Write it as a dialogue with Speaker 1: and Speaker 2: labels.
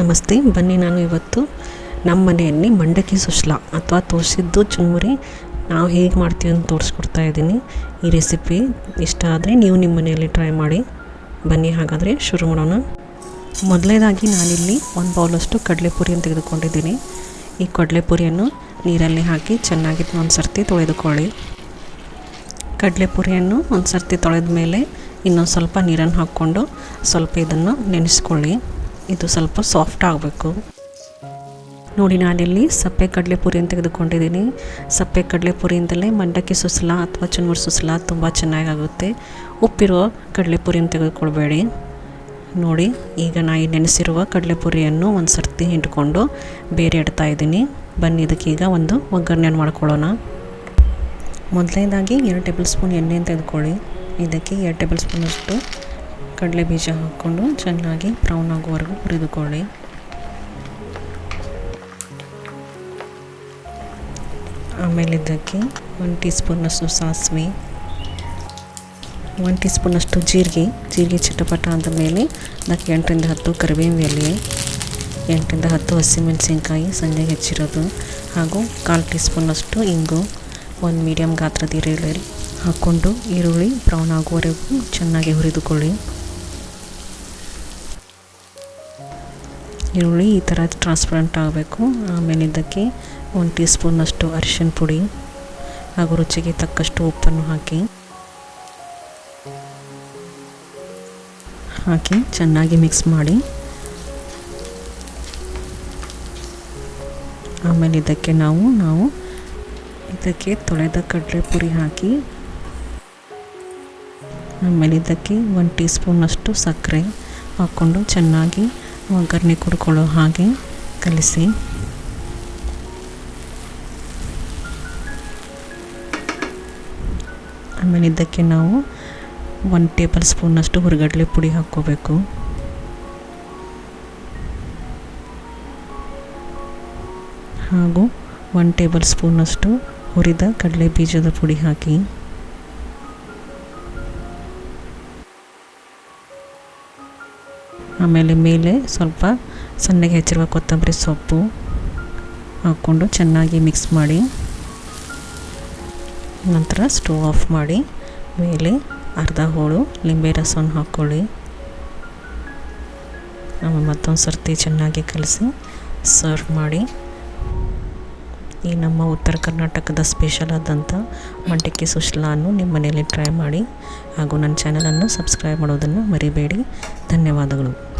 Speaker 1: ನಮಸ್ತೆ, ಬನ್ನಿ ನಾನು ಇವತ್ತು ನಮ್ಮ ಮನೆಯಲ್ಲಿ ಮಂಡಕ್ಕಿ ಸುಶ್ಲಾ ಅಥವಾ ತೋರಿಸಿದ್ದು ಚುರುಮುರಿ. ನಾವು ಹೇಗೆ ಮಾಡ್ತೀವಿ ಅಂತ ತೋರಿಸ್ಕೊಡ್ತಾ ಇದ್ದೀನಿ. ಈ ರೆಸಿಪಿ ಇಷ್ಟ ಆದರೆ ನೀವು ನಿಮ್ಮ ಮನೆಯಲ್ಲಿ ಟ್ರೈ ಮಾಡಿ. ಬನ್ನಿ ಹಾಗಾದರೆ ಶುರು ಮಾಡೋಣ. ಮೊದಲನೇದಾಗಿ ನಾನಿಲ್ಲಿ ಒಂದು ಬೌಲಷ್ಟು ಕಡಲೆಪುರಿಯನ್ನು ತೆಗೆದುಕೊಂಡಿದ್ದೀನಿ. ಈ ಕಡಲೆಪುರಿಯನ್ನು ನೀರಲ್ಲಿ ಹಾಕಿ ಚೆನ್ನಾಗಿ ಒಂದು ಸರ್ತಿ ತೊಳೆದುಕೊಳ್ಳಿ. ಕಡಲೆಪುರಿಯನ್ನು ಒಂದು ಸರ್ತಿ ತೊಳೆದ ಮೇಲೆ ಇನ್ನೊಂದು ಸ್ವಲ್ಪ ನೀರನ್ನು ಹಾಕ್ಕೊಂಡು ಸ್ವಲ್ಪ ಇದನ್ನು ನೆನೆಸ್ಕೊಳ್ಳಿ. ಇದು ಸ್ವಲ್ಪ ಸಾಫ್ಟ್ ಆಗಬೇಕು. ನೋಡಿ, ನಾನಿಲ್ಲಿ ಸಪ್ಪೆ ಕಡಲೆ ಅಂತ ತೆಗೆದುಕೊಂಡಿದ್ದೀನಿ. ಸಪ್ಪೆ ಕಡಲೆಪುರಿಯಿಂದಲೇ ಮಂಡಕ್ಕಿ ಸುಸಲ ಅಥವಾ ಚುನ್ಮುರ್ ಸುಸಲ ತುಂಬ ಚೆನ್ನಾಗಾಗುತ್ತೆ. ಉಪ್ಪಿರುವ ಕಡಲೆಪುರಿಯನ್ನು ತೆಗೆದುಕೊಳ್ಬೇಡಿ. ನೋಡಿ, ಈಗ ನಾ ಈ ನೆನೆಸಿರುವ ಕಡಲೆಪುರಿಯನ್ನು ಒಂದು ಸರ್ತಿ ಹಿಂಡ್ಕೊಂಡು ಬೇರೆ ಇಡ್ತಾ ಇದ್ದೀನಿ. ಬನ್ನಿ ಇದಕ್ಕೀಗ ಒಂದು ಒಗ್ಗರಣೆಯನ್ನು ಮಾಡ್ಕೊಳ್ಳೋಣ. ಮೊದಲನೇದಾಗಿ ಎರಡು ಟೇಬಲ್ ಸ್ಪೂನ್ ಎಣ್ಣೆಯನ್ನು ತೆಗೆದುಕೊಳ್ಳಿ. ಇದಕ್ಕೆ ಎರಡು ಟೇಬಲ್ ಸ್ಪೂನಷ್ಟು ಕಡಲೆ ಬೀಜ ಹಾಕ್ಕೊಂಡು ಚೆನ್ನಾಗಿ ಬ್ರೌನ್ ಆಗುವವರೆಗೂ ಹುರಿದುಕೊಳ್ಳಿ. ಆಮೇಲೆ ಇದಕ್ಕೆ ಒಂದು ಟೀ ಸ್ಪೂನಷ್ಟು ಸಾಸಿವೆ, ಒಂದು ಟೀ ಸ್ಪೂನಷ್ಟು ಜೀರಿಗೆ ಜೀರಿಗೆ ಚಟಪಟ ಅಂದ ಮೇಲೆ ಅದಕ್ಕೆ ಎಂಟರಿಂದ ಹತ್ತು ಕರಿಬೇವಿನ ಎಲೆ, ಎಂಟರಿಂದ ಹತ್ತು ಹಸಿಮೆಣಸಿನ್ಕಾಯಿ ಸಂಜೆ ಹೆಚ್ಚಿರೋದು, ಹಾಗೂ ಕಾಲು ಟೀ ಸ್ಪೂನಷ್ಟು ಇಂಗು, ಒಂದು ಮೀಡಿಯಮ್ ಗಾತ್ರದ ಈರುಳ್ಳಿ ಹಾಕ್ಕೊಂಡು ಈರುಳ್ಳಿ ಬ್ರೌನ್ ಆಗುವವರೆಗೂ ಚೆನ್ನಾಗಿ ಹುರಿದುಕೊಳ್ಳಿ. ಈರುಳ್ಳಿ ಈ ಥರ ಟ್ರಾನ್ಸ್ಪರೆಂಟ್ ಆಗಬೇಕು. ಆಮೇಲೆ ಇದಕ್ಕೆ ಒಂದು ಟೀ ಸ್ಪೂನಷ್ಟು ಅರಿಶಿನ ಪುಡಿ ಹಾಗೂ ರುಚಿಗೆ ತಕ್ಕಷ್ಟು ಉಪ್ಪನ್ನು ಹಾಕಿ. ಹಾಕಿ ಚೆನ್ನಾಗಿ ಮಿಕ್ಸ್ ಮಾಡಿ. ಆಮೇಲೆ ಇದಕ್ಕೆ ನಾವು ನಾವು ಇದಕ್ಕೆ ತೊಳೆದ ಕಡಲೆ ಪುರಿ ಹಾಕಿ. ಆಮೇಲೆ ಇದಕ್ಕೆ ಒಂದು ಟೀ ಸ್ಪೂನಷ್ಟು ಸಕ್ಕರೆ ಹಾಕ್ಕೊಂಡು ಚೆನ್ನಾಗಿ ಒಗ್ಗರಣೆ ಕುಡ್ಕೊಳ್ಳೋ ಹಾಗೆ ಕಲಿಸಿ. ಆಮೇಲೆ ಇದಕ್ಕೆ ನಾವು ಒನ್ ಟೇಬಲ್ ಸ್ಪೂನಷ್ಟು ಹುರಿಗಡಲೆ ಪುಡಿ ಹಾಕ್ಕೋಬೇಕು. ಹಾಗೂ ಒನ್ ಟೇಬಲ್ ಸ್ಪೂನಷ್ಟು ಹುರಿದ ಕಡಲೆ ಬೀಜದ ಪುಡಿ ಹಾಕಿ. ಆಮೇಲೆ ಮೇಲೆ ಸ್ವಲ್ಪ ಸಣ್ಣಗೆ ಹೆಚ್ಚಿರುವ ಕೊತ್ತಂಬರಿ ಸೊಪ್ಪು ಹಾಕ್ಕೊಂಡು ಚೆನ್ನಾಗಿ ಮಿಕ್ಸ್ ಮಾಡಿ, ನಂತರ ಸ್ಟವ್ ಆಫ್ ಮಾಡಿ, ಮೇಲೆ ಅರ್ಧ ಹೋಳು ಲಿಂಬೆ ರಸವನ್ನು ಹಾಕ್ಕೊಳ್ಳಿ. ಆಮೇಲೆ ಮತ್ತೊಂದು ಸರ್ತಿ ಚೆನ್ನಾಗಿ ಕಲಸಿ ಸರ್ವ್ ಮಾಡಿ. ಈ ನಮ್ಮ ಉತ್ತರ ಕರ್ನಾಟಕದ ಸ್ಪೆಷಲ್ ಆದಂಥ ಮಂಟಕ್ಕಿ ಸುಶ್ಲಾನು ನಿಮ್ಮ ಮನೆಯಲ್ಲಿ ಟ್ರೈ ಮಾಡಿ ಹಾಗೂ ನನ್ನ ಚಾನಲನ್ನು ಸಬ್ಸ್ಕ್ರೈಬ್ ಮಾಡೋದನ್ನು ಮರಿಬೇಡಿ. ಧನ್ಯವಾದಗಳು.